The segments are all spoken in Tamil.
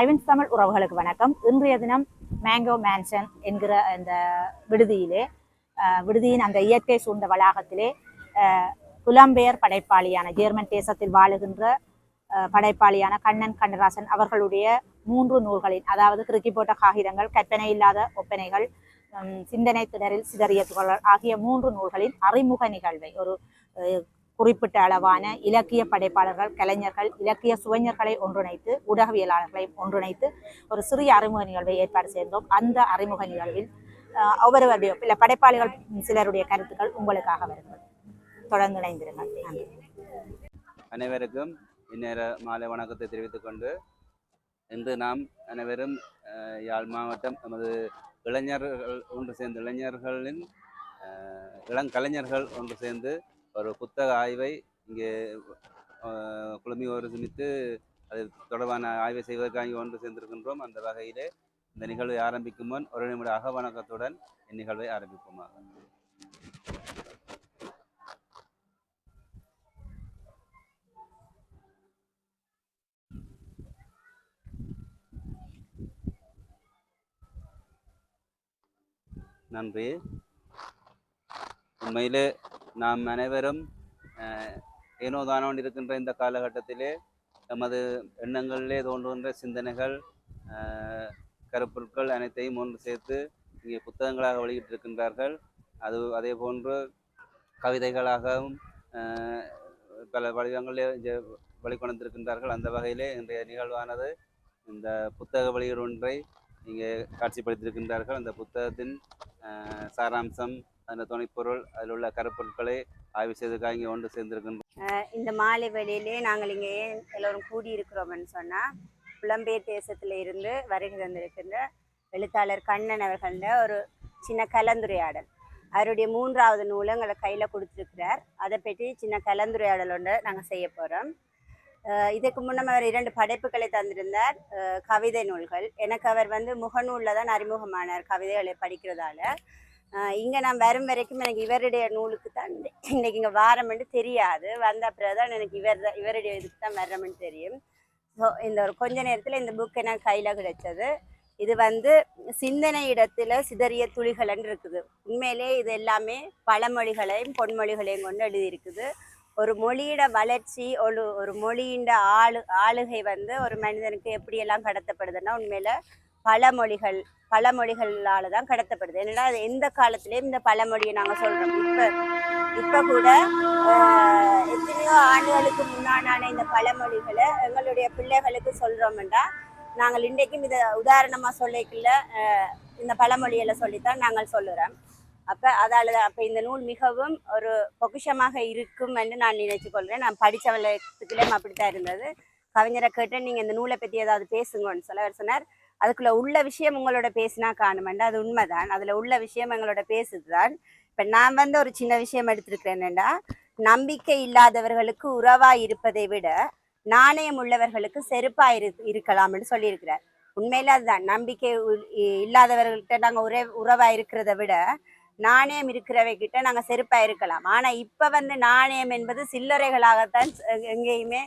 ஐவன்ஸ் தமிழ் உறவுகளுக்கு வணக்கம். இன்றைய தினம் மேங்கோ மேன்ஷன் என்கிற அந்த விடுதியிலே விடுதியின் அந்த இயற்கை சூழ்ந்த வளாகத்திலே புலம்பெயர் படைப்பாளியான ஜெர்மன் தேசத்தில் வாழுகின்ற படைப்பாளியான கண்ணன் கண்ணராசன் அவர்களுடைய மூன்று நூல்களின் அதாவது கிறுக்கி போட்ட காகிதங்கள் கற்பனை இல்லாத ஒப்பனைகள் சிந்தனை திணறில் சிதறிய துகள் ஆகிய மூன்று நூல்களின் அறிமுக நிகழ்வை ஒரு குறிப்பிட்ட அளவான இலக்கிய படைப்பாளர்கள் கலைஞர்கள் இலக்கிய சுவைஞர்களை ஒன்றிணைத்து ஊடகவியலாளர்களை ஒன்றிணைத்து ஒரு சிறிய அறிமுக நிகழ்வை ஏற்பாடு செய்தோம். அந்த அறிமுக நிகழ்வில் ஒவ்வொருவருடைய இல்லை படைப்பாளிகள் சிலருடைய கருத்துக்கள் உங்களுக்காக வருகிறது. தொடர்ந்து இணைந்திருங்கள். நன்றி. அனைவருக்கும் இந்நேர மாலை வணக்கத்தை தெரிவித்துக் கொண்டு இன்று நாம் அனைவரும் யாழ் மாவட்டம் நமது இளைஞர்கள் ஒன்று சேர்ந்த இளைஞர்களின் இளங்கலைஞர்கள் ஒன்று சேர்ந்து ஒரு புத்தக ஆய்வை இங்கே அஹ், குழுமி ஒருமித்து அது தொடர்பான ஆய்வை செய்வதற்காக ஒன்று சேர்ந்திருக்கின்றோம். அந்த வகையிலே இந்த நிகழ்வை ஆரம்பிக்கும் முன் ஒரு நிமிட அகவணக்கத்துடன் இந்நிகழ்வை ஆரம்பிப்போமாக. நன்றி. உண்மையிலே நாம் அனைவரும் ஏனோ தானோன் இருக்கின்ற இந்த காலகட்டத்திலே நமது எண்ணங்களிலே தோன்றுகின்ற சிந்தனைகள் கருப்பொருட்கள் அனைத்தையும் ஒன்று சேர்த்து இங்கே புத்தகங்களாக வெளியிட்டிருக்கின்றார்கள். அது அதே போன்று கவிதைகளாகவும் பல வடிவங்களிலே இங்கே வெளிக்கொண்டிருக்கின்றார்கள் அந்த வகையிலே இன்றைய நிகழ்வானது இந்த புத்தக வெளியீடு ஒன்றை இங்கே காட்சிப்படுத்தியிருக்கின்றார்கள். அந்த புத்தகத்தின் சாராம்சம் அந்த துணைப்பொருள் அதில் உள்ள கருப்பொருட்களை ஆய்வு செய்ததுக்காக இங்கே ஒன்று சேர்ந்திருக்கின்றோம் இந்த மாலை வேளையிலே நாங்கள் இங்கே ஏன் எல்லோரும் கூடியிருக்கிறோம்னு சொன்னால் புலம்பெயர் தேசத்தில் இருந்து வருகை தந்திருக்கின்ற எழுத்தாளர் கண்ணன் அவர்கள ஒரு சின்ன கலந்துரையாடல். அவருடைய மூன்றாவது நூலை எங்களை கையில் கொடுத்துருக்கிறார். அதை பற்றி சின்ன கலந்துரையாடல் ஒன்று நாங்கள் செய்ய போகிறோம் இதுக்கு முன்னம் அவர் இரண்டு படைப்புகளை தந்திருந்தார். கவிதை நூல்கள். எனக்கு அவர் வந்து முகநூலில் தான் அறிமுகமானார் கவிதைகளை படிக்கிறதால. இங்கே நான் வரும் வரைக்கும் எனக்கு இவருடைய நூலுக்கு தான் இன்னைக்கு இங்கே வாரமென்று தெரியாது. வந்த பிறகு தான் எனக்கு இவர் தான் இவருடைய இதுக்கு தான் வர்றோம்னு தெரியும். ஸோ இந்த ஒரு கொஞ்ச நேரத்தில் இந்த புக் எனக்கு கையில் கிடைச்சது. இது வந்து சிந்தனை இடத்துல சிதறிய துளிகள்னு இருக்குது. உண்மையிலே இது எல்லாமே பழமொழிகளையும் பொன்மொழிகளையும் கொண்டு எழுதியிருக்குது. ஒரு மொழியோட வளர்ச்சி ஒரு ஒரு மொழியின் ஆளு ஆளுகை வந்து ஒரு மனிதனுக்கு எப்படியெல்லாம் கடத்தப்படுதுன்னா பல பழமொழிகள் பழமொழிகளால தான் கடத்தப்படுது என்னடா எந்த காலத்திலயும் இந்த பழமொழியை நாங்க சொல்றோம். இப்ப இப்ப கூட எத்தனையோ ஆண்டுகளுக்கு முன்னாடான இந்த பழமொழிகளை எங்களுடைய பிள்ளைகளுக்கு சொல்றோம்டா நாங்கள் இன்றைக்கும் இதை உதாரணமா சொல்லிக்கல இந்த பழமொழியில சொல்லித்தான் நாங்கள் சொல்லுறோம். அப்ப அதால அப்ப இந்த நூல் மிகவும் ஒரு பொக்கிஷமாக இருக்கும் என்று நான் நினைச்சு கொள்கிறேன். நான் படிச்சவளத்துக்குள்ளேயும் அப்படித்தான் இருந்தது. கவிஞரை கேட்டேன் நீங்க இந்த நூலை பத்தி ஏதாவது பேசுங்கன்னு சொல்ல சொன்னார். அதுக்குள்ள உள்ள விஷயம் உங்களோட பேசினா காணுமெண்டா அது உண்மைதான். அதுல உள்ள விஷயம் எங்களோட பேசுதுதான். இப்ப நான் வந்து ஒரு சின்ன விஷயம் எடுத்திருக்கிறேன்டா நம்பிக்கை இல்லாதவர்களுக்கு உறவா இருப்பதை விட நாணயம் உள்ளவர்களுக்கு செருப்பா இரு இருக்கலாம்னு சொல்லியிருக்கிறார். உண்மையில அதுதான். நம்பிக்கை இ- இல்லாதவர்கள்ட்ட நாங்க உறவு உறவா இருக்கிறத விட நாணயம் இருக்கிறவை கிட்ட நாங்க செருப்பா இருக்கலாம். ஆனா இப்ப வந்து நாணயம் என்பது சில்லறைகளாகத்தான் எங்கேயுமே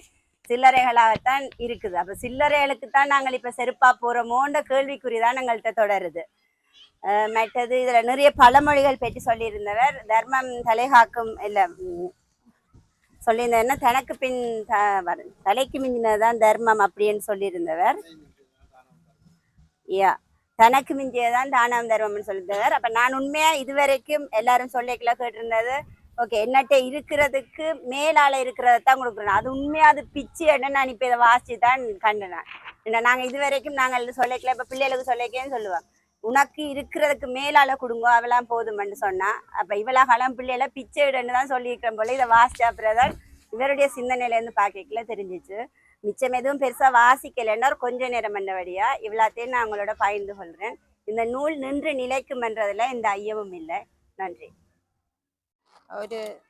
சில்லறைகளாகத்தான் இருக்குது. அப்ப சில்லறைகளுக்கு தான் நாங்கள் இப்ப செருப்பா போறோமோன்ற கேள்விக்குறிதான் எங்கள்கிட்ட தொடருது. மற்றது இதுல நிறைய பழமொழிகள் பற்றி சொல்லியிருந்தவர். தர்மம் தலைகாக்கும் இல்ல உம், தனக்கு பின் த- வர- தலைக்கு மிஞ்சினதுதான் தர்மம் அப்படின்னு சொல்லியிருந்தவர். யா தனக்கு மிஞ்சியதான் தானம் தர்மம்னு சொல்லியிருந்தவர். அப்ப நான் உண்மையா இதுவரைக்கும் எல்லாரும் சொல்லிக்கல கேட்டிருந்தது ஓகே என்னட்ட இருக்கிறதுக்கு மேலால இருக்கிறத தான் கொடுக்குறோம் அது உண்மையா அது பிச்சு என்ன நான் இப்ப இதை வாசிச்சு தான் கண்டுனேன் என்ன நாங்க இது வரைக்கும் நாங்கள் சொல்லிக்கல இப்ப பிள்ளைகளுக்கு சொல்லிக்கேன்னு சொல்லுவோம். உனக்கு இருக்கிறதுக்கு மேலால கொடுங்க அவெல்லாம் போதும்னு சொன்னா. அப்ப இவ்வளவு காலம் பிள்ளைகள பிச்சை விடன்னு தான் சொல்லியிருக்கிறேன் போல இதை வாசிச்சா அப்புறம் இவருடைய சிந்தனையில இருந்து பாக்கல தெரிஞ்சிச்சு. மிச்சம் எதுவும் பெருசா வாசிக்கலைன்னா ஒரு கொஞ்ச நேரம் பண்ணபடியா இவ்வளோத்தையும் நான் உங்களோட பகிர்ந்து கொள்றேன். இந்த நூல் நின்று நிலைக்கும் என்றதில் இந்த ஐயமும் இல்லை. நன்றி. ஒரு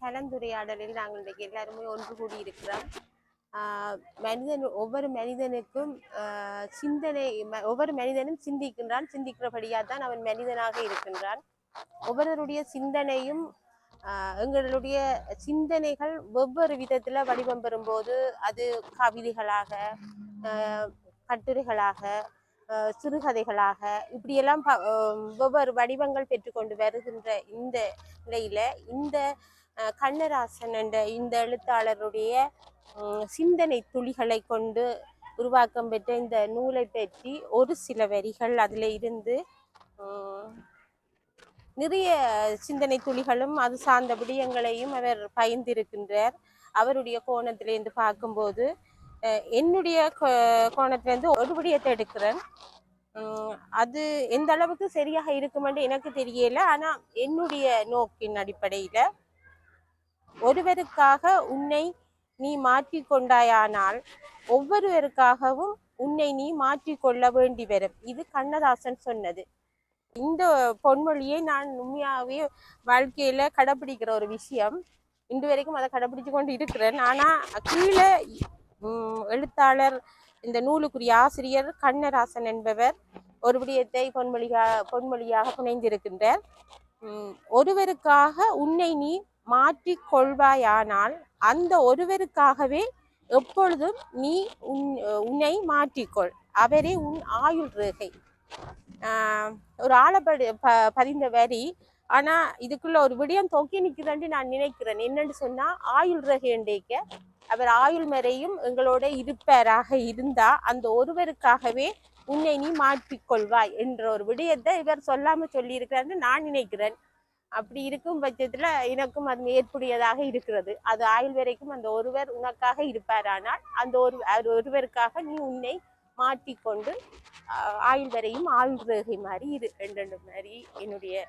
கலந்துரையாடலில் நாங்கள் இன்றைக்கு எல்லாருமே ஒன்று கூடி இருக்கிறோம். மனிதன் ஒவ்வொரு மனிதனுக்கும் சிந்தனை ம- ஒவ்வொரு மனிதனும் சிந்திக்கின்றான் சிந்திக்கிறபடியாக தான் அவன் மனிதனாக இருக்கின்றான். ஒவ்வொருவருடைய சிந்தனையும் எங்களுடைய சிந்தனைகள் ஒவ்வொரு விதத்தில் வடிவம் பெறும்போது அது கவிதைகளாக கட்டுரைகளாக சிறுகதைகளாக இப்படியெல்லாம் ப- வெவ்வேறு வடிவங்கள் பெற்றுக்கொண்டு வருகின்ற இந்த நிலையில இந்த கண்ணராசன் என்ற இந்த எழுத்தாளருடைய சிந்தனை துளிகளை கொண்டு உருவாக்கம் பெற்ற இந்த நூலை பற்றி ஒரு சில வரிகள் அதில் இருந்து நிறைய சிந்தனை துளிகளும் அது சார்ந்த விடயங்களையும் அவர் பயந்திருக்கின்றார் அவருடைய கோணத்திலிருந்து பார்க்கும்போது என்னுடைய கோ- ஒரு விடயத்தை எடுக்கிறேன். அது எந்த அளவுக்கு சரியாக இருக்குமென்று எனக்கு தெரியல. ஆனால் என்னுடைய நோக்கின் அடிப்படையில் ஒருவருக்காக உன்னை நீ மாற்றிக்கொண்டாயானால் ஒவ்வொருவருக்காகவும் உன்னை நீ மாற்றிக்கொள்ள வேண்டி வரும். இது கண்ணதாசன் சொன்னது. இந்த பொன்மொழியை நான் உண்மையாகவே வாழ்க்கையில் கடைப்பிடிக்கிற ஒரு விஷயம். இன்று வரைக்கும் அதை கடைப்பிடிச்சு கொண்டு இருக்கிறேன். ஆனால் கீழே எழுத்தாளர் இந்த நூலுக்குரிய ஆசிரியர் கண்ணராசன் என்பவர் ஒரு விடயத்தை பொன்மொழியா பொன்மொழியாக புனைந்திருக்கின்றார். ஒருவருக்காக உன்னை நீ மாற்றி கொள்வாயானால் அந்த ஒருவருக்காகவே எப்பொழுதும் நீ உன் உன்னை மாற்றிக்கொள். அவரே உன் ஆயுள் ரேகை. ஒரு ஆழப்படி ப பதிந்த வரி. ஆனால் இதுக்குள்ள ஒரு விடயம் தொக்கி நிற்கிறேன்ட்டு நான் நினைக்கிறேன். என்னன்னு சொன்னால் ஆயுள் ரேகையண்டேக்க அவர் ஆயுள் வரையும் எங்களோட இருப்பாராக இருந்தா அந்த ஒருவருக்காகவே உன்னை நீ மாற்றிக்கொள்வாய் என்ற ஒரு விடயத்தை இவர் சொல்லாம சொல்லியிருக்கிறாருன்னு நான் நினைக்கிறேன். அப்படி இருக்கும் பட்சத்துல எனக்கும் அது ஏற்புடையதாக இருக்கிறது. அது ஆயுள் வரைக்கும் அந்த ஒருவர் உனக்காக இருப்பாரானால் அந்த ஒரு அவர் ஒருவருக்காக நீ உன்னை மாற்றிக்கொண்டு ஆயுள் வரையும் ஆயுள் ரேகை மாதிரி இரு ரெண்டு மாதிரி என்னுடைய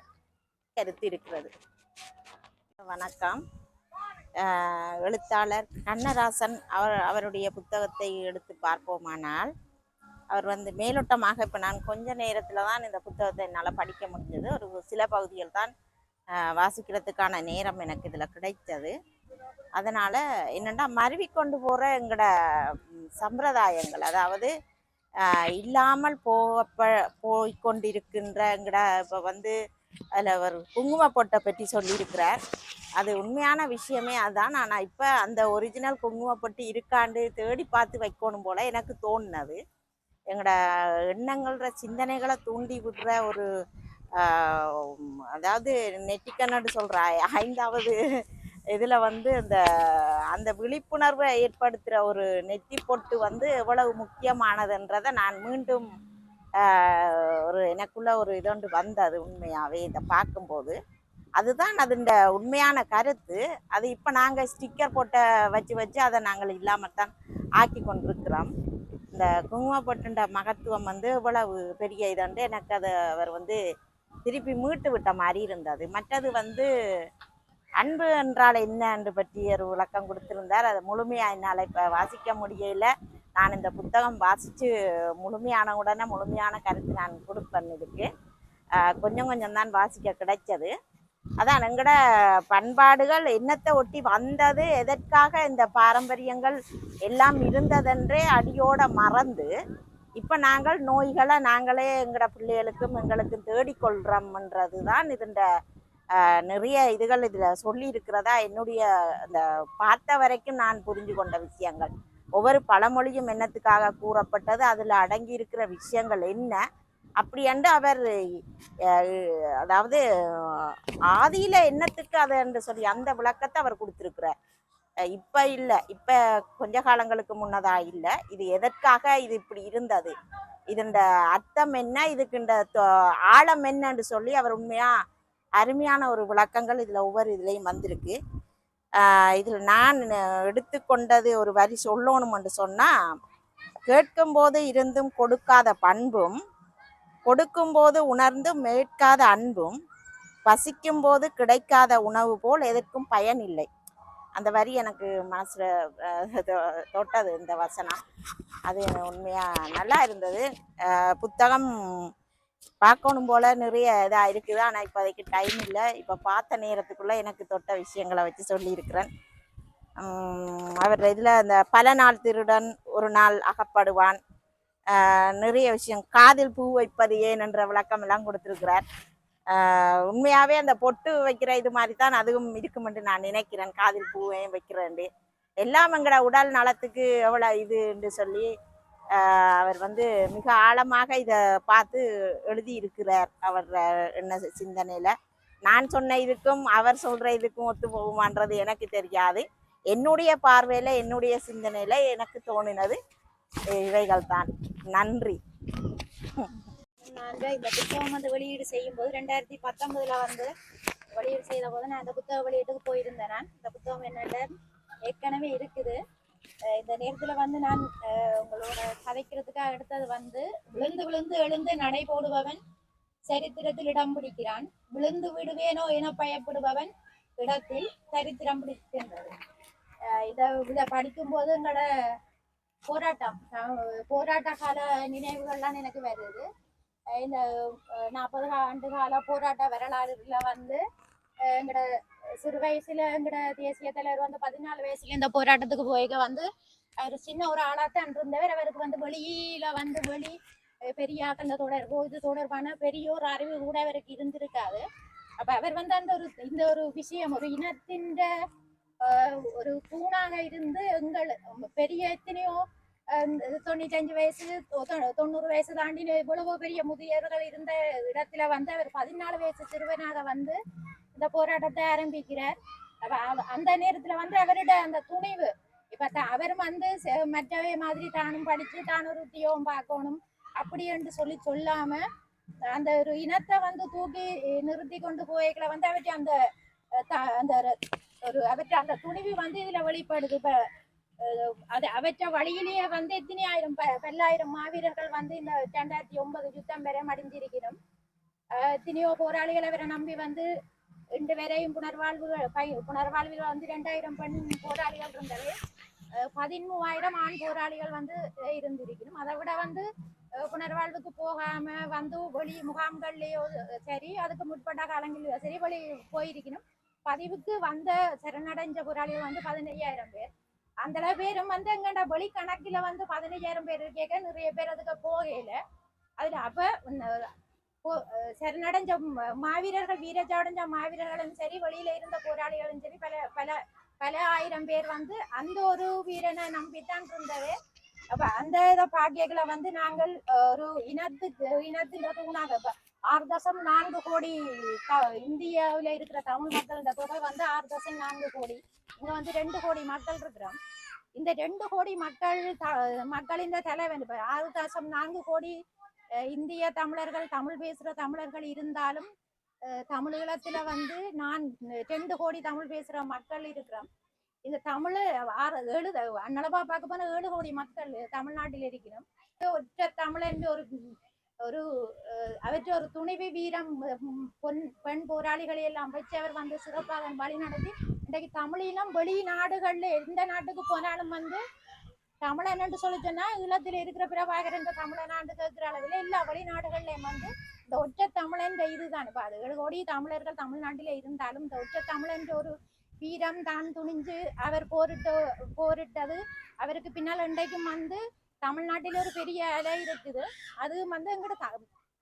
கருத்து இருக்கிறது. வணக்கம். எழுத்தாளர் கண்ணராசன் அவர் அவருடைய புத்தகத்தை எடுத்து பார்ப்போமானால் அவர் வந்து மேலோட்டமாக இப்போ நான் கொஞ்ச நேரத்தில் தான் இந்த புத்தகத்தை என்னால் படிக்க முடிஞ்சது. ஒரு சில பகுதிகள் தான் வாசிக்கிறதுக்கான நேரம் எனக்கு இதில் கிடைத்தது. அதனால் என்னென்னா மருவி கொண்டு போகிற எங்களோட சம்பிரதாயங்கள் அதாவது இல்லாமல் போகப்ப போய்கொண்டிருக்கின்ற எங்கட இப்போ வந்து அதில் ஒரு குங்கும பொட்டை பற்றி சொல்லியிருக்கிறார். அது உண்மையான விஷயமே அதுதான் ஆனால் இப்போ அந்த ஒரிஜினல் குங்குமப்பட்டு இருக்காண்டு தேடி பார்த்து வைக்கணும் போல எனக்கு தோணுனது. எங்களோட எண்ணங்கள்ற சிந்தனைகளை தூண்டி விடுற ஒரு அதாவது நெட்டிக்கன்னு சொல்கிற ஐந்தாவது இதில் வந்து அந்த அந்த விழிப்புணர்வை ஏற்படுத்துகிற ஒரு நெத்தி பொட்டு வந்து எவ்வளவு முக்கியமானதுன்றதை நான் மீண்டும் ஒரு எனக்குள்ள ஒரு இதொன்று வந்தது உண்மையாகவே இதை பார்க்கும்போது. அதுதான் அதுண்ட உண்மையான கருத்து. அது இப்போ நாங்கள் ஸ்டிக்கர் போட்ட வச்சு வச்சு அதை நாங்கள் இல்லாமல் தான் ஆக்கி கொண்டிருக்கிறோம். இந்த குங்குமப்பட்டுண்ட மகத்துவம் வந்து இவ்வளவு பெரிய இதுண்டு எனக்கு அதை அவர் வந்து திருப்பி மீட்டு விட்ட மாதிரி இருந்தது. மற்றது வந்து அன்பு என்றால் என்ன என்று பற்றி ஒரு விளக்கம் கொடுத்திருந்தார். அதை முழுமையாக என்னால் இப்போ வாசிக்க முடியல. நான் இந்த புத்தகம் வாசித்து முழுமையான உடனே முழுமையான கருத்து நான் கொடுப்பேன் இதுக்கு. கொஞ்சம் கொஞ்சம் தான் வாசிக்க கிடைச்சது. அதான் எங்களோட பண்பாடுகள் என்னத்தை ஒட்டி வந்தது எதற்காக இந்த பாரம்பரியங்கள் எல்லாம் இருந்ததென்றே அடியோட மறந்து இப்போ நாங்கள் நோய்களை நாங்களே எங்களோட பிள்ளைகளுக்கும் எங்களுக்கும் தேடிக்கொள்கிறோம்ன்றது தான் இதுண்ட நிறைய இதுகள் இதில் சொல்லி இருக்கிறதா என்னுடைய இந்த பார்த்த வரைக்கும் நான் புரிஞ்சு கொண்ட விஷயங்கள். ஒவ்வொரு பழமொழியும் என்னத்துக்காக கூறப்பட்டது அதில் அடங்கி இருக்கிற விஷயங்கள் என்ன அப்படி என்று அவர் அதாவது ஆதியில என்னத்துக்கு அது என்று சொல்லி அந்த விளக்கத்தை அவர் கொடுத்திருக்கிறார். இப்போ இப்ப இப்போ இப்ப கொஞ்ச காலங்களுக்கு முன்னதா இல்லை. இது எதற்காக இது இப்படி இருந்தது? இதன் அர்த்தம் என்ன? இதுக்கு இந்த ஆழம் என்னன்னு சொல்லி அவர் உண்மையா அருமையான ஒரு விளக்கங்கள் இதுல ஒவ்வொரு இதுலையும் வந்திருக்கு. இதில் நான் எடுத்துக்கொண்டது ஒரு வரி சொல்லணும்னு சொன்னால் கேட்கும்போது இருந்தும் கொடுக்காத பண்பும் கொடுக்கும்போது உணர்ந்து மேற்காத அன்பும் பசிக்கும்போது கிடைக்காத உணவு போல் எதற்கும் பயன் இல்லை. அந்த வரி எனக்கு மனசில் தொட்டது இந்த வசனம். அது உண்மையாக நல்லா இருந்தது. புத்தகம் பார்க்கணும் போல் நிறைய இதாக இருக்குது. ஆனால் இப்போதைக்கு டைம் இல்லை. இப்போ பார்த்த நேரத்துக்குள்ளே எனக்கு தொட்ட விஷயங்களை வச்சு சொல்லியிருக்கிறேன். அவர் இதில் அந்த பல நாள் திருடன் ஒரு நாள் அகப்படுவான். நிறைய விஷயம். காதில் பூ வைப்பது ஏன் என்ற விளக்கம் எல்லாம் கொடுத்துருக்கிறார் உண்மையாகவே அந்த பொட்டு வைக்கிற இது மாதிரி தான் அதுவும் இருக்கும் என்று நான் நினைக்கிறேன். காதில் பூவையும் வைக்கிறேன் எல்லாம் எங்கட உடல் நலத்துக்கு எவ்வளோ இது என்று சொல்லி அவர் வந்து மிக ஆழமாக இதை பார்த்து எழுதி இருக்கிறார் அவர் என்ன சிந்தனையில். நான் சொன்ன இதுக்கும் அவர் சொல்கிற இதுக்கும் ஒத்து போகுமான்றது எனக்கு தெரியாது. என்னுடைய பார்வையில் என்னுடைய சிந்தனையில் எனக்கு தோணினது. இவைகள் தான் நன்றி. நாங்கள் இந்த புத்தகம் வந்து வெளியீடு செய்யும் போது ரெண்டாயிரத்தி பத்தொன்பதுல வந்து வெளியீடு செய்த போது நான் அந்த புத்தக வெளியீட்டுக்கு போயிருந்தேன் நான். இந்த புத்தகம் என்னென்ன ஏற்கனவே இருக்குது. இந்த நேரத்துல வந்து நான் உங்களோட கதைக்கிறதுக்காக எடுத்தது வந்து விழுந்து விழுந்து எழுந்து நடை போடுபவன் சரித்திரத்தில் இடம் பிடிக்கிறான். விழுந்து விடுவேனோ என பயப்படுபவன் இடத்தில் சரித்திரம் பிடிக்கின்றது. இதை இதை படிக்கும்போது எங்களோட போராட்டம். போராட்ட கால நினைவுகள்லாம் எனக்கு வருது. இந்த நாற்பது ஆண்டு கால போராட்ட வரலாறுல வந்து அஹ் எங்கட சிறு வயசுல எங்கட தேசிய தலைவர் வந்து பதினாலு வயசுல இந்த போராட்டத்துக்கு போய்க்க வந்து அவர் சின்ன ஒரு ஆளாத்தான் இருந்தவர். அவருக்கு வந்து வெளியில வந்து வெளி பெரிய ஆக்கள் தொடர் இது தொடர்பான பெரிய ஒரு அறிவு கூட அவருக்கு இருந்திருக்காது. அப்ப அவர் வந்து அந்த ஒரு இந்த ஒரு விஷயம் ஒரு இனத்தின் ஒரு தூணாக இருந்து எங்கள் பெரிய எத்தனையோ தொண்ணூத்தஞ்சு வயசு தொ- தொ- தொண்ணூறு வயசு தாண்டி இவ்வளவு பெரிய முதியவர்கள் இருந்த இடத்துல வந்து அவர் பதினாலு வயசு சிறுவனாக வந்து இந்த போராட்டத்தை ஆரம்பிக்கிறார். அந்த நேரத்துல வந்து அவரோட அந்த துணிவு இப்ப த- அவர் வந்து மற்றவை மாதிரி தானும் படிச்சு தான் ஒரு உத்தியோகம் பார்க்கணும் அப்படி என்று சொல்லி சொல்லாம அந்த ஒரு இனத்தை வந்து தூக்கி நிறுத்தி கொண்டு போய்களை வந்து அவற்றை அந்த அந்த ஒரு அவற்ற அந்த துணிவு வந்து இதுல வெளிப்படுது. இப்ப அது அவற்றை வழியிலேயே வந்து எத்தனை ஆயிரம் பல்லாயிரம் மாவீரர்கள் வந்து இந்த ரெண்டாயிரத்தி ஒன்பது யுத்தம் வரை மடிஞ்சிருக்கணும் எத்தனையோ போராளிகள் அவரை நம்பி வந்து இன்று வரையும் புனர்வாழ்வு பை- புனர்வாழ்வில் வந்து ரெண்டாயிரம் பெண் போராளிகள் இருந்தது பதிமூவாயிரம் ஆண் போராளிகள் வந்து இருந்திருக்கணும் அதை விட வந்து புனர்வாழ்வுக்கு போகாம வந்து வெளி முகாம்கள்லயோ சரி அதுக்கு முற்பட்ட காலங்களிலோ சரி வெளி போயிருக்கணும் பதிவுக்கு வந்த சரணடைஞ்ச போராளிகள் வந்து பதினையாயிரம் பேர். அந்த பேரும் வந்து எங்கட வெளி கணக்கில் வந்து பதினையாயிரம் பேர் கேட்க நிறைய பேர் அதுக்கு போகையில. அதுல அப்ப போ- சரணடைஞ்ச மாவீரர்கள் வீரச்சடைஞ்ச மாவீரர்களும் சரி வெளியில இருந்த போராளிகளும் சரி பல பல பல ஆயிரம் பேர் வந்து அந்த ஒரு வீரனை நம்பித்தான் இருந்தது. அப்ப அந்த இதை பாக்கியங்களை வந்து நாங்கள் ஒரு இனத்துக்கு இனத்தின் தூணாக ஆறு தசம் நான்கு கோடி த- இந்தியாவில் இருக்கிற தமிழ் மக்களோட தொகை வந்து ஆறு தசம் நான்கு கோடி. இங்க வந்து ரெண்டு கோடி மக்கள் இருக்கிறோம் இந்த ரெண்டு கோடி மக்கள் த- மக்களின் தலைவன் இப்ப ஆறு தசம் நான்கு கோடி இந்திய தமிழர்கள் தமிழ் பேசுற தமிழர்கள் இருந்தாலும் தமிழீழத்தில் வந்து நான் ரெண்டு கோடி தமிழ் பேசுற மக்கள் இருக்கிறோம் இந்த தமிழ் ஆறு ஏழு அன்னளவா பார்க்க போனா ஏழு கோடி மக்கள் தமிழ்நாட்டில் இருக்கிறோம் ஒற்ற தமிழன் ஒரு ஒரு அவற்றை ஒரு துணைவி வீரம் பொன் பெண் போராளிகளை எல்லாம் வச்சு அவர் வந்து சிறப்பாக வழி நடத்தி இன்றைக்கு தமிழிலும் வெளிநாடுகள்ல எந்த நாட்டுக்கு போனாலும் வந்து தமிழன் என்று சொல்லி சொன்னா ஈழத்தில் இருக்கிற பிரபாகர் என்ற தமிழனாண்டு கேட்கிற அளவில் எல்லா வெளிநாடுகள்லயும் வந்து இந்த ஒற்றை தமிழன் இதுதான். இப்ப அது ஏழு கோடி தமிழர்கள் தமிழ்நாட்டிலே இருந்தாலும் இந்த ஒற்றை தமிழன் ஒரு வீரம் தான் துணிஞ்சு அவர் போரிட்டு போரிட்டது. அவருக்கு பின்னால் இன்றைக்கும் வந்து தமிழ்நாட்டில் ஒரு பெரிய அலை இருக்குது. அது வந்து எங்கட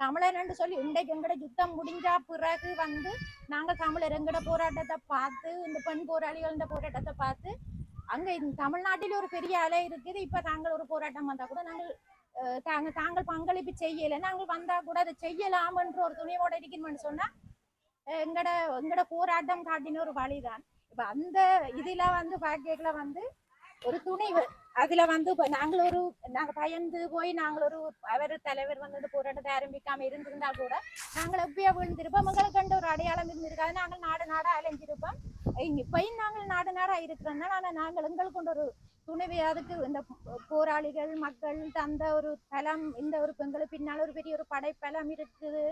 தமிழர் சொல்லி இன்றைக்கு எங்கட யுத்தம் முடிஞ்சா பிறகு வந்து நாங்கள் தமிழர் எங்கட போராட்டத்தை பார்த்து இந்த பெண் போராளிகள் இந்த போராட்டத்தை பார்த்து அங்க இந்த தமிழ்நாட்டில் ஒரு பெரிய அலை இருக்குது. இப்ப தாங்கள் ஒரு போராட்டம் வந்தா கூட நாங்கள் அஹ், தாங்க தாங்கள் பங்களிப்பு செய்யலை. நாங்கள் வந்தா கூட அதை செய்யலாம்ன்ற ஒரு துணிவோட இருக்கணும்னு சொன்னா எங்கட எங்கட போராட்டம் காட்டின ஒரு வழிதான். இப்ப அந்த இதுல வந்து பாக்கெட்ல வந்து ஒரு துணிவு அதுல வந்து நாங்கள் ஒரு நாங்க பயந்து போய் நாங்கள் ஒரு அவர் தலைவர் வந்து போராட்டத்தை ஆரம்பிக்காம இருந்திருந்தா கூட நாங்கள் எப்படியா விழுந்திருப்போம். எங்களுக்கு கண்ட ஒரு அடையாளம் இருந்திருக்காது. நாங்கள் நாடு நாடா அலைஞ்சிருப்போம். இப்பயும் நாங்கள் நாடு நாடா இருக்கிறோம்னா ஆனா நாங்கள் எங்களுக்கு கொண்ட ஒரு துணைவி அதுக்கு இந்த போராளிகள் மக்கள் தந்த ஒரு பலம் இந்த ஒரு பெண்களுக்கு பின்னால் ஒரு பெரிய ஒரு படைப்பலம் இருக்குது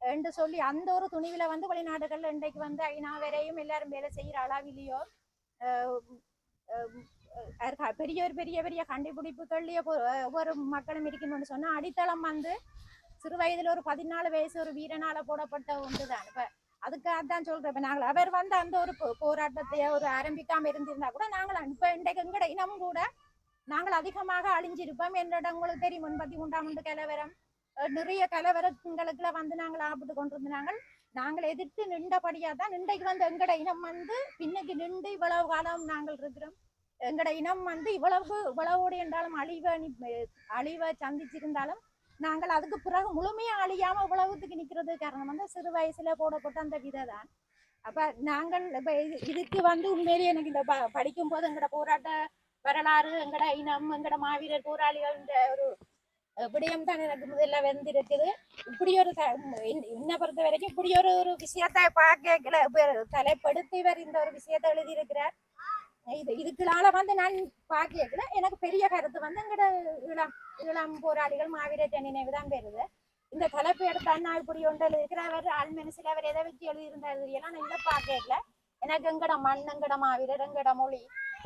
என்று சொல்லி அந்த ஒரு துணிவில வந்து வெளிநாடுகள்ல இன்றைக்கு வந்து ஐநா வரையும் எல்லாரும் வேலை செய்யற அளவிலேயோ பெரிய ஒரு பெரிய பெரிய கண்டுபிடிப்புகள்லயே ஒ- ஒவ்வொரு மக்களும் இருக்கணும்னு சொன்னா அடித்தளம் வந்து சிறு வயதுல ஒரு பதினாலு வயசு ஒரு வீரனால போடப்பட்ட ஒன்றுதான். இப்ப அதுக்காக தான் சொல்றேன். இப்போ நாங்கள் அவர் வந்து அந்த ஒரு போராட்டத்தை ஒரு ஆரம்பிக்காம இருந்திருந்தா கூட நாங்கள் இப்ப இன்றைக்கு எங்கட இனம் கூட நாங்கள் அதிகமாக அழிஞ்சிருப்போம். என்னோட உங்களுக்கு தெரியும் முன்பதி உண்டாம் உண்டு கலவரம். நிறைய கலவரங்களுக்குள்ள வந்து நாங்கள் ஆபத்து கொண்டிருந்தாங்க. நாங்கள் எதிர்த்து நின்றபடியா தான் இன்றைக்கு வந்து எங்கட இனம் வந்து பின்னுக்கு நின்று இவ்வளவு காலம் நாங்கள் இருக்கிறோம். எங்கட இனம் வந்து இவ்வளவு இவ்வளவோடு என்றாலும் அழிவை அழிவை சந்திச்சிருந்தாலும் நாங்கள் அதுக்கு பிறகு முழுமையா அழியாம இவ்வளவுத்துக்கு நிக்கிறது காரணம் வந்து சிறு வயசுல போடப்பட்ட அந்த விதை தான். அப்ப நாங்கள் இப்போ இது- இதுக்கு வந்து உண்மையிலேயே எனக்கு இந்த ப- படிக்கும் போது எங்கட போராட்ட வரலாறு எங்கட இனம் எங்கட மாவீரர் போராளிகள் ஒரு விடயம் தான் எனக்கு முதல்ல வந்திருக்குது. இப்படி ஒரு த- என்ன- என்னை பொறுத்த வரைக்கும் இப்படி ஒரு ஒரு விஷயத்தை பார்க்க தலைப்படுத்தி இவர் இந்த ஒரு விஷயத்தை எழுதியிருக்கிறார். இது இதுக்குனால வந்து நான் பார்க்கல எனக்கு பெரிய கருத்து வந்து எங்கட இளம் இளம் போராளிகள் மாவீரர் நினைவு தான் பெறுது. இந்த தலைப்பு எடுத்து அண்ணா இப்படி ஒன்றில் இருக்கிற அவர் ஆள் மனசுல அவர் எதை வச்சு எழுதியிருந்தார் எல்லாம் நான் இதை பார்க்கல எனக்கு எங்கட மண் எங்கட மாவீரர் எங்கட மொழி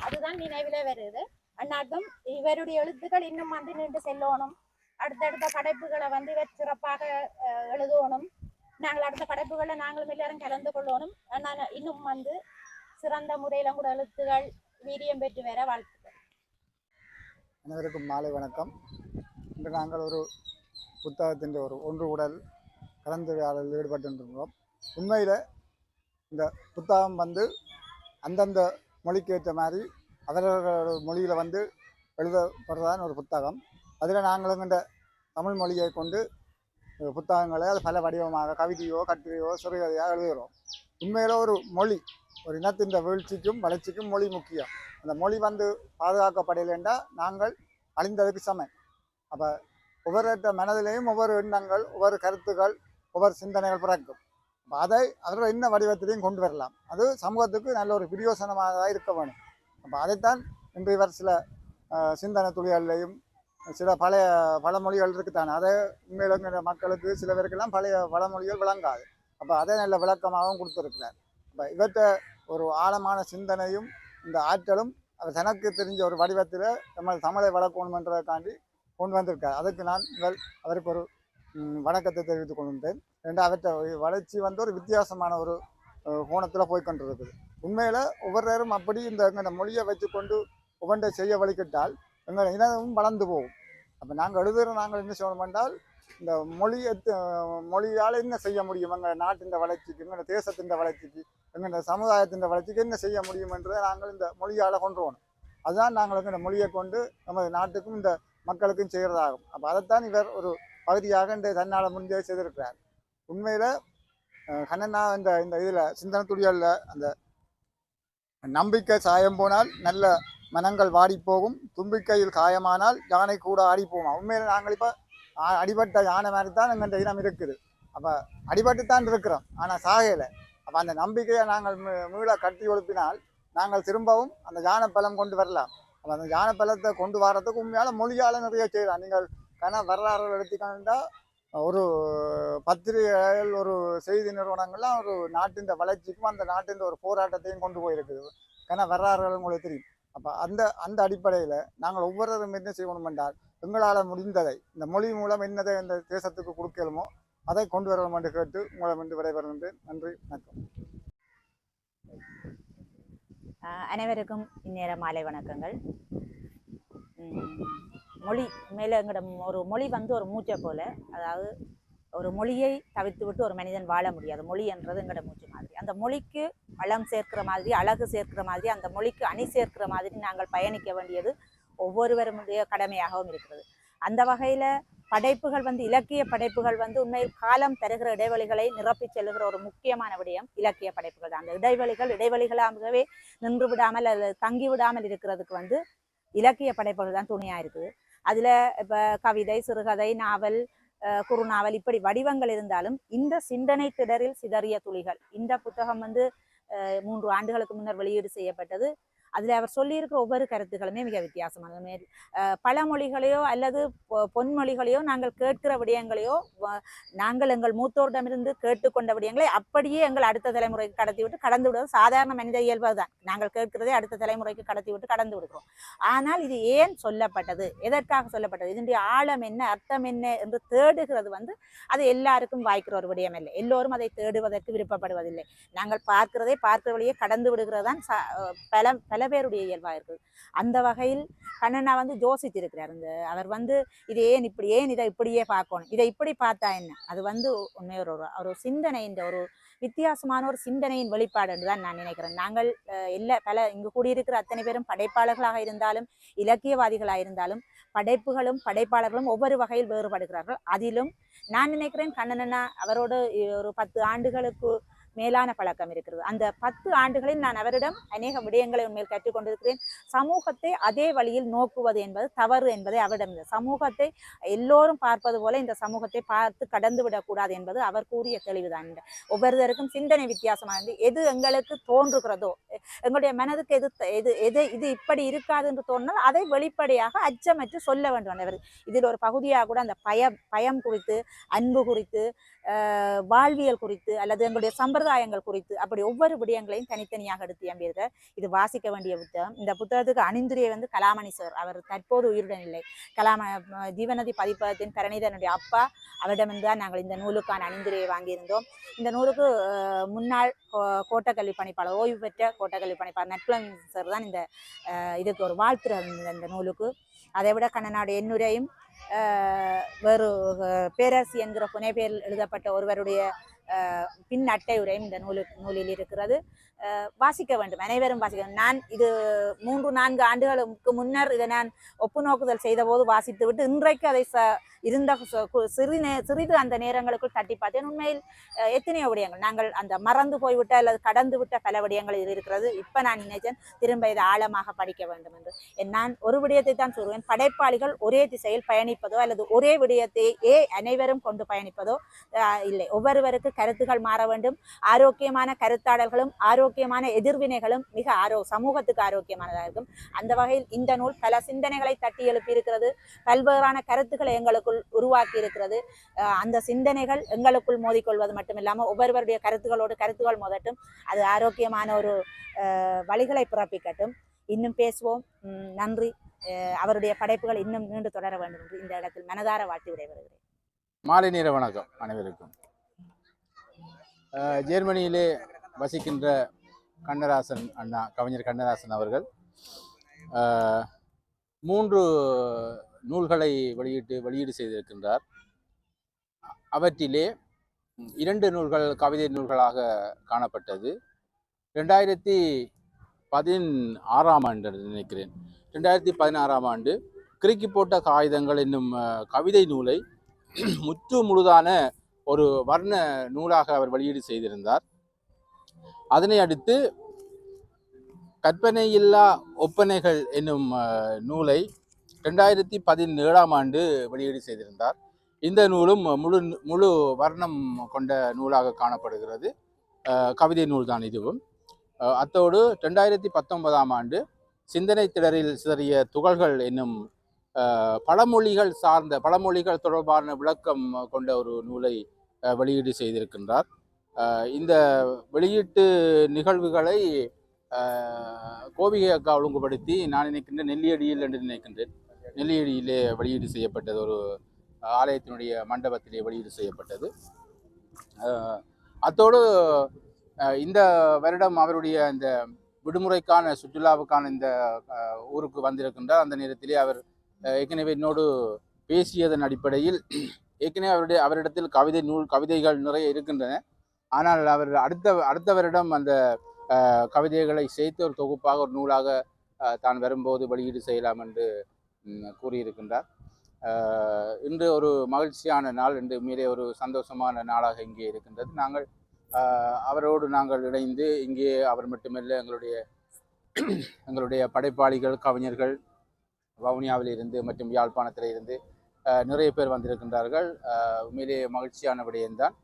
அதுதான் நினைவில் வருது. அண்ணாக்கும் இவருடைய எழுத்துக்கள் இன்னும் வந்து நின்று செல்லணும். அடுத்தடுத்த படைப்புகளை வந்து இவர் சிறப்பாக எழுதணும் நாங்கள் அடுத்த படைப்புகளை நாங்களும் எல்லாரும் கலந்து கொள்ளணும். நான் இன்னும் வந்து சிறந்த முறையில கூட எழுத்துகள் வீரியம் பெற்று வர வாழ்த்துக்கள். அனைவருக்கும் மாலை வணக்கம். இன்று நாங்கள் ஒரு புத்தகத்தின் ஒரு ஒன்று உடல் கலந்துரையாடலில் ஈடுபட்டிருக்கிறோம். உண்மையில் இந்த புத்தகம் வந்து அந்தந்த மொழிக்கு ஏற்ற மாதிரி அவரவர்களோட மொழியில் வந்து எழுதப்படுறதான ஒரு புத்தகம். அதில் நாங்கள் இந்த தமிழ் மொழியை கொண்டு புத்தகங்களை அது பல வடிவமாக கவிதையோ கட்டுரையோ சிறுகதையாக எழுதுகிறோம். உண்மையில் ஒரு மொழி ஒரு இனத்தின் வீழ்ச்சிக்கும் வளர்ச்சிக்கும் மொழி முக்கியம். அந்த மொழி வந்து பாதுகாக்கப்படலைண்டா நாங்கள் அழிந்ததுக்கு சமம். அப்போ ஒவ்வொருத்த மனதிலேயும் ஒவ்வொரு எண்ணங்கள் ஒவ்வொரு கருத்துக்கள் ஒவ்வொரு சிந்தனைகள் பிறக்கும். அப்போ அதை அதோட என்ன வடிவத்திலையும் கொண்டு வரலாம். அது சமூகத்துக்கு நல்ல ஒரு பிரியோசனமாக இருக்க வேணும். அப்போ அதைத்தான் இன்று இவர் சில சிந்தனை துளிகள்லையும் சில பழைய பழமொழிகள் இருக்குத்தானே அதை உண்மையில மக்களுக்கு சில பேருக்கெல்லாம் பழைய பழமொழிகள் விளங்காது. அப்போ அதை நல்ல விளக்கமாகவும் கொடுத்துருக்கிறார். இப்போ இவற்றை ஒரு ஆழமான சிந்தனையும் இந்த ஆற்றலும் அவர் தனக்கு தெரிஞ்ச ஒரு வடிவத்தில் நம்ம தமிழை வளர்க்கணுமென்றதுக்காண்டி கொண்டு வந்திருக்கார். அதுக்கு நான் முதல் அவருக்கு ஒரு வணக்கத்தை தெரிவித்துக் கொண்டிருந்தேன் ரெண்டாவற்ற வளர்ச்சி வந்து ஒரு வித்தியாசமான ஒரு கோணத்தில் போய் கொண்டிருக்குது. உண்மையில் ஒவ்வொருவரும் அப்படி இந்த எங்கள் மொழியை வச்சுக்கொண்டு ஒவ்வொன்றை செய்ய வழிகிட்டால் எங்கள் இனமும் வளர்ந்து போகும். அப்போ நாங்கள் எழுதுகிற நாங்கள் என்ன செய்யணும் என்றால் இந்த மொழியை மொழியால் என்ன செய்ய முடியும்? எங்கள் நாட்டின் வளர்ச்சிக்கு எங்கள் தேசத்தின் வளர்ச்சிக்கு எங்கள் சமுதாயத்தின் வளர்ச்சிக்கு என்ன செய்ய முடியும் என்றதை நாங்கள் இந்த மொழியால் கொண்டு போகணும். அதுதான் நாங்கள் இந்த மொழியை கொண்டு நமது நாட்டுக்கும் இந்த மக்களுக்கும் செய்கிறதாகும் அப்போ அதைத்தான் இவர் ஒரு பகுதியாக இந்த தன்னால் முடிஞ்சதை செய்திருக்கிறார். உண்மையில் கண்ணண்ணா இந்த இந்த இதில் சிந்தனை துடியலில் அந்த நம்பிக்கை சாயம் போனால் நல்ல மனங்கள் வாடி போகும். தும்பிக்கையில் காயமானால் யானை கூட ஆடி உண்மையில் நாங்கள் இப்போ அடிபட்ட யானை மாதிரி தான் எங்கள் இனம் இருக்குது. அப்போ அடிபட்டு தான் இருக்கிறோம். ஆனால் சாகையில் அப்போ அந்த நம்பிக்கையை நாங்கள் மீள கட்டி எழுப்பினால் நாங்கள் திரும்பவும் அந்த ஞானப்பலம் கொண்டு வரலாம். அப்போ அந்த ஞானப்பலத்தை கொண்டு வர்றதுக்கு உண்மையால மொழியால் நிறைய செய்யலாம். நீங்கள் கன வரலாறுகள் எடுத்துக்கொண்டால் ஒரு பத்திரிகைகள் ஒரு செய்தி நிறுவனங்கள்லாம் ஒரு நாட்டின் வளர்ச்சிக்கும் அந்த நாட்டின் ஒரு போராட்டத்தையும் கொண்டு போயிருக்குது. கன வரலாறுகள் உங்களுக்கு தெரியும். அப்போ அந்த அந்த அடிப்படையில் நாங்கள் ஒவ்வொருவரும் என்ன செய்யணும் என்றால் எங்களால் முடிந்ததை இந்த மொழி மூலம் என்னதை இந்த தேசத்துக்கு கொடுக்கலுமோ அதை கொண்டு வரலாம் என்று கேட்டு உங்களை வந்து விடைபெறுகின்றேன். நன்றி வணக்கம். அனைவருக்கும் இந்நேர மாலை வணக்கங்கள். மொழி மேலே எங்களோட ஒரு மொழி வந்து ஒரு மூச்சை போல அதாவது ஒரு மொழியை தவித்து விட்டு ஒரு மனிதன் வாழ முடியாது. மொழி என்றது எங்களோட மூச்சு மாதிரி. அந்த மொழிக்கு வளம் சேர்க்கிற மாதிரி அழகு சேர்க்கிற மாதிரி அந்த மொழிக்கு அணி சேர்க்கிற மாதிரி நாங்கள் பயணிக்க வேண்டியது ஒவ்வொருவருடைய கடமையாகவும் இருக்கிறது. அந்த வகையில் படைப்புகள் வந்து இலக்கிய படைப்புகள் வந்து உண்மையில் காலம் தருகிற இடைவெளிகளை நிரப்பிச் செல்லுகிற ஒரு முக்கியமான விடயம் இலக்கிய படைப்புகள் தான். அந்த இடைவெளிகள் இடைவெளிகளாகவே நின்று விடாமல் அல்லது தங்கி விடாமல் இருக்கிறதுக்கு வந்து இலக்கிய படைப்புகள் தான் துணையா இருக்குது. அதுல இப்ப கவிதை சிறுகதை நாவல் அஹ் குறுநாவல் இப்படி வடிவங்கள் இருந்தாலும் இந்த சிந்தனை திடரில் சிதறிய துளிகள் இந்த புத்தகம் வந்து அஹ் மூன்று ஆண்டுகளுக்கு முன்னர் வெளியீடு செய்யப்பட்டது. அதில் அவர் சொல்லியிருக்கிற ஒவ்வொரு கருத்துக்களுமே மிக வித்தியாசமானது மேல் அஹ் பல மொழிகளையோ அல்லது பொ- பொன்மொழிகளையோ நாங்கள் கேட்கிற விடயங்களையோ நாங்கள் எங்கள் மூத்தோரிடமிருந்து கேட்டுக்கொண்ட விடயங்களை அப்படியே எங்கள் அடுத்த தலைமுறைக்கு கடத்தி விட்டு கடந்து விடுவது சாதாரண மனித இயல்பு தான். நாங்கள் கேட்கிறதே அடுத்த தலைமுறைக்கு கடத்தி விட்டு கடந்து விடுகிறோம். ஆனால் இது ஏன் சொல்லப்பட்டது? எதற்காக சொல்லப்பட்டது? இதனுடைய ஆழம் என்ன? அர்த்தம் என்ன? என்று தேடுகிறது வந்து அது எல்லாருக்கும் வாய்க்கிற ஒரு விடயம் இல்லை எல்லோரும் அதை தேடுவதற்கு விருப்பப்படுவதில்லை. நாங்கள் பார்க்கிறதே பார்க்கிற வழியே கடந்து விடுகிறதான் பல பல பல பேருடைய இயல்பாக இருக்குது. அந்த வகையில் கண்ணனா வந்து யோசிச்சிருக்கிறார் இந்த அவர் வந்து இது ஏன் இப்படி ஏன் இதை இப்படியே பார்க்கணும்? இதை இப்படி பார்த்தா என்ன? அது வந்து உண்மை ஒரு ஒரு- சிந்தனைன்ற சிந்தனை ஒரு வித்தியாசமான ஒரு சிந்தனையின் வெளிப்பாடு என்று தான் நான் நினைக்கிறேன். நாங்கள் இல்லை பல இங்கு கூடியிருக்கிற அத்தனை பேரும் படைப்பாளர்களாக இருந்தாலும் இலக்கியவாதிகளாக இருந்தாலும் படைப்புகளும் படைப்பாளர்களும் ஒவ்வொரு வகையில் வேறுபடுகிறார்கள். அதிலும் நான் நினைக்கிறேன் கண்ணனா அவரோடு ஒரு பத்து ஆண்டுகளுக்கு மேலான பழக்கம் இருக்கிறது. அந்த பத்து ஆண்டுகளில் நான் அவரிடம் அநேக விடயங்களை உண்மையில் கற்றுக்கொண்டிருக்கிறேன் சமூகத்தை அதே வழியில் நோக்குவது என்பது தவறு என்பதை அவரிடம் சமூகத்தை எல்லோரும் பார்ப்பது போல இந்த சமூகத்தை பார்த்து கடந்து விடக்கூடாது என்பது அவர் கூறிய தெளிவுதான். ஒவ்வொருவருக்கும் சிந்தனை வித்தியாசமாக இருந்து எது எங்களுக்கு தோன்றுகிறதோ எங்களுடைய மனதுக்கு எது எது எது இது இப்படி இருக்காது என்று தோன்றினால் அதை வெளிப்படையாக அச்சமற்று சொல்ல வேண்டும் அவர் இதில் ஒரு பகுதியாக கூட அந்த பயம் பயம் குறித்து அன்பு குறித்து வாழ்வியல் குறித்து அல்லது எங்களுடைய சம்பிரதாயங்கள் குறித்து அப்படி ஒவ்வொரு விடயங்களையும் தனித்தனியாக எடுத்து எம்பியிருக்கார் இது வாசிக்க வேண்டிய புத்தகம். இந்த புத்தகத்துக்கு அணிந்துரையை வந்து கலாமணி சார் அவர் தற்போது உயிருடன் இல்லை. கலாம ஜீவநதி பதிப்பகத்தின் பரணிதனுடைய அப்பா அவரிடமிருந்தான் நாங்கள் இந்த நூலுக்கான அணிந்துரையை வாங்கியிருந்தோம். இந்த நூலுக்கு முன்னாள் கோ- கோட்டக்கல்வி பணிப்பாளர் ஓய்வு பெற்ற கோட்டக்கல்வி பணிப்பாளர் நட்புலன் சார் தான் இந்த இதுக்கு ஒரு வாழ்த்து இந்த நூலுக்கு. அதை விட கண்ணனாடு எண்ணுரையும் வேறு பேரரசி என்கிற புனைப்பெயரில் எழுதப்பட்ட ஒருவருடைய பின் அட்டை உரையும் இந்த நூலு நூலில் இருக்கிறது. வாசிக்க வேண்டும். அனைவரும் வாசிக்க வேண்டும். நான் இது மூன்று நான்கு ஆண்டுகளுக்கு முன்னர் இதை நான் ஒப்பு நோக்குதல் செய்தபோது வாசித்து விட்டு இன்றைக்கு அதை ச இருந்த ச- கு- சிறு நே சிறிது அந்த நேரங்களுக்குள் தட்டி பார்த்தேன். உண்மையில் எத்தனையோ விடயங்கள். நாங்கள் அந்த மறந்து போய்விட்ட அல்லது கடந்து விட்ட பல விடயங்கள் இது இருக்கிறது. இப்போ நான் நினைச்சேன் திரும்ப இதை ஆழமாக படிக்க வேண்டும் என்று. நான் ஒரு விடயத்தை தான் சொல்வேன். படைப்பாளிகள் ஒரே திசையில் பயணிப்பதோ அல்லது ஒரே விடயத்தையே ஏ அனைவரும் கொண்டு பயணிப்பதோ இல்லை. ஒவ்வொருவருக்கு கருத்துகள் மாற வேண்டும். ஆரோக்கியமான கருத்தாடல்களும் ஆரோக்கியமான எதிர்வினைகளும் மிக ஆரோ சமூகத்துக்கு ஆரோக்கியமானதாக இருக்கும். அந்த வகையில் இந்த நூல் பல சிந்தனைகளை தட்டி எழுப்பி இருக்கிறது. பல்வேறான கருத்துக்களை எங்களுக்குள் உருவாக்கி இருக்கிறது. அந்த சிந்தனைகள் எங்களுக்குள் மோதிக்கொள்வது மட்டுமில்லாமல் ஒவ்வொருவருடைய கருத்துக்களோடு கருத்துக்கள் மோதட்டும். அது ஆரோக்கியமான ஒரு அஹ், வழிகளை பிறப்பிக்கட்டும். இன்னும் பேசுவோம். நன்றி. அஹ், அவருடைய படைப்புகள் இன்னும் நீண்டு தொடர வேண்டும் என்று இந்த இடத்தில் மனதார வாழ்த்து விடைபெறுகிறேன். மாலை நேர வணக்கம். அனைவருக்கும். ஜெர்மனியிலே வசிக்கின்ற கண்ணராசன் அண்ணா கவிஞர் கண்ணராசன் அவர்கள். மூன்று நூல்களை வெளியிட்டு வெளியீடு செய்திருக்கின்றார். அவற்றிலே இரண்டு நூல்கள் கவிதை நூல்களாக காணப்பட்டது. ரெண்டாயிரத்தி பதினாறாம் ஆண்டு என்று நினைக்கிறேன். ரெண்டாயிரத்தி பதினாறாம் ஆண்டு கிறுக்கி போட்ட காகிதங்கள் என்னும் கவிதை நூலை முற்று முழுதான ஒரு வர்ண நூலாக அவர் வெளியீடு செய்திருந்தார். அதனை அடுத்து கற்பனையில்லா ஒப்பனைகள் என்னும் நூலை ரெண்டாயிரத்தி பதினேழாம் ஆண்டு வெளியீடு செய்திருந்தார். இந்த நூலும் முழு முழு வர்ணம் கொண்ட நூலாக காணப்படுகிறது. கவிதை நூல் தான் இதுவும் அத்தோடு ரெண்டாயிரத்தி பத்தொன்பதாம் ஆண்டு சிந்தனை திடரில் சிதறிய துகள்கள் என்னும் பழமொழிகள் சார்ந்த பழமொழிகள் தொடர்பான விளக்கம் கொண்ட ஒரு நூலை வெளியீடு செய்திருக்கின்றார். இந்த வெளியீட்டு நிகழ்வுகளை கோவிகை அக்கா ஒழுங்குபடுத்தி நான் நினைக்கின்றேன் நெல்லியடியில் என்று நினைக்கின்றேன். நெல்லியடியிலே வெளியீடு செய்யப்பட்டது ஒரு ஆலயத்தினுடைய மண்டபத்திலே வெளியீடு செய்யப்பட்டது. அத்தோடு இந்த வருடம் அவருடைய இந்த விடுமுறைக்கான சுற்றுலாவுக்கான இந்த ஊருக்கு வந்திருக்கின்றார். அந்த நேரத்திலே அவர் ஏற்கனவே என்னோடு பேசியதன் அடிப்படையில் ஏற்கனவே அவருடைய அவரிடத்தில் கவிதை நூல் கவிதைகள் நிறைய இருக்கின்றன. ஆனால் அவர் அடுத்த அடுத்த வருடம் அந்த கவிதைகளை சேர்த்து ஒரு தொகுப்பாக ஒரு நூலாக தான் வரும்போது வெளியீடு செய்யலாம் என்று கூறியிருக்கின்றார். இன்று ஒரு மகிழ்ச்சியான நாள். இன்று உண்மையிலே ஒரு சந்தோஷமான நாளாக இங்கே இருக்கின்றது. நாங்கள் அவரோடு நாங்கள் இணைந்து இங்கே அவர் மட்டுமல்ல எங்களுடைய எங்களுடைய படைப்பாளிகள் கவிஞர்கள் வவுனியாவில் இருந்து மற்றும் யாழ்ப்பாணத்தில் இருந்து நிறைய பேர் வந்திருக்கின்றார்கள். உண்மையிலேயே மகிழ்ச்சியான விடயம்தான்.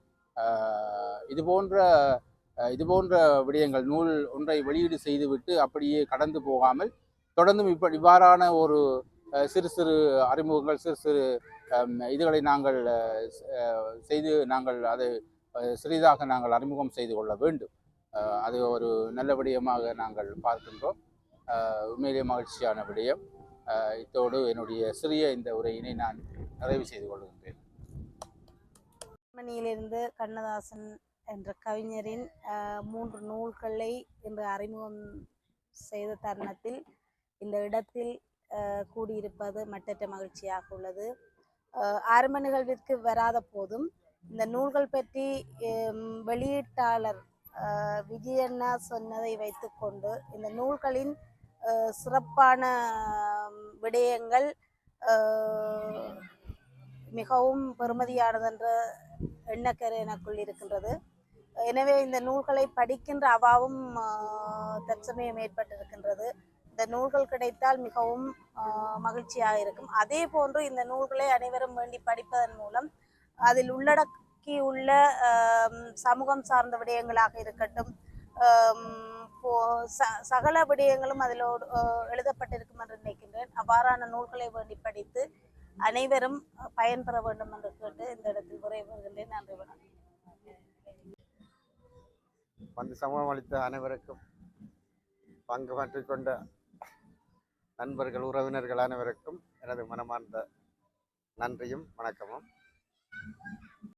இது போன்ற இது போன்ற விடயங்கள் நூல் ஒன்றை வெளியீடு செய்துவிட்டு அப்படியே கடந்து போகாமல் தொடர்ந்தும் இப்ப இவ்வாறான ஒரு சிறு சிறு அறிமுகங்கள் சிறு சிறு இதுகளை நாங்கள் செய்து நாங்கள் அதை சிறிதாக நாங்கள் அறிமுகம் செய்து கொள்ள வேண்டும். அது ஒரு நல்ல விடயமாக நாங்கள் பார்க்கின்றோம். உண்மையிலேயே மகிழ்ச்சியான விடயம். இத்தோடு என்னுடைய சிறிய இந்த உரையினை நான் நிறைவு செய்து கொள்கின்றேன். ஜெர்மனியிலிருந்து கண்ணதாசன் என்ற கவிஞரின் மூன்று நூல்களை இன்று அறிமுகம் செய்த தருணத்தில் இந்த இடத்தில் கூடியிருப்பது மட்டற்ற மகிழ்ச்சியாக உள்ளது. அஹ், ஆரம்ப நிகழ்விற்கு வராத போதும் இந்த நூல்கள் பற்றி வெளியீட்டாளர் விஜயண்ணா சொன்னதை வைத்துக்கொண்டு இந்த நூல்களின் சிறப்பான விடயங்கள் மிகவும் பெருமதியானதென்ற எண்ணக்கரை எனக்குள் இருக்கின்றது. எனவே இந்த நூல்களை படிக்கின்ற அவாவும் தற்சமயம் ஏற்பட்டிருக்கின்றது. இந்த நூல்கள் கிடைத்தால் மிகவும் மகிழ்ச்சியாக இருக்கும். அதே போன்று இந்த நூல்களை அனைவரும் வேண்டி படிப்பதன் மூலம் அதில் உள்ளடக்கியுள்ள சமூகம் சார்ந்த விடயங்களாக இருக்கட்டும் போ- ச- சகல விடயங்களும் அதில் எழுதப்பட்டிருக்கும் என்று நினைக்கின்றேன். அவ்வாறான நூல்களை வேண்டி படித்து அனைவரும் பயன்பெற வேண்டும் என்று கேட்டு இந்த இடத்தில் உரையாடுகின்றேன் நன்றி வணக்கம். வந்து சமூகம் அளித்த அனைவருக்கும் பங்கு பற்றிக் கொண்ட நண்பர்கள் உறவினர்கள் அனைவருக்கும் எனது மனமார்ந்த நன்றியும் வணக்கமும்.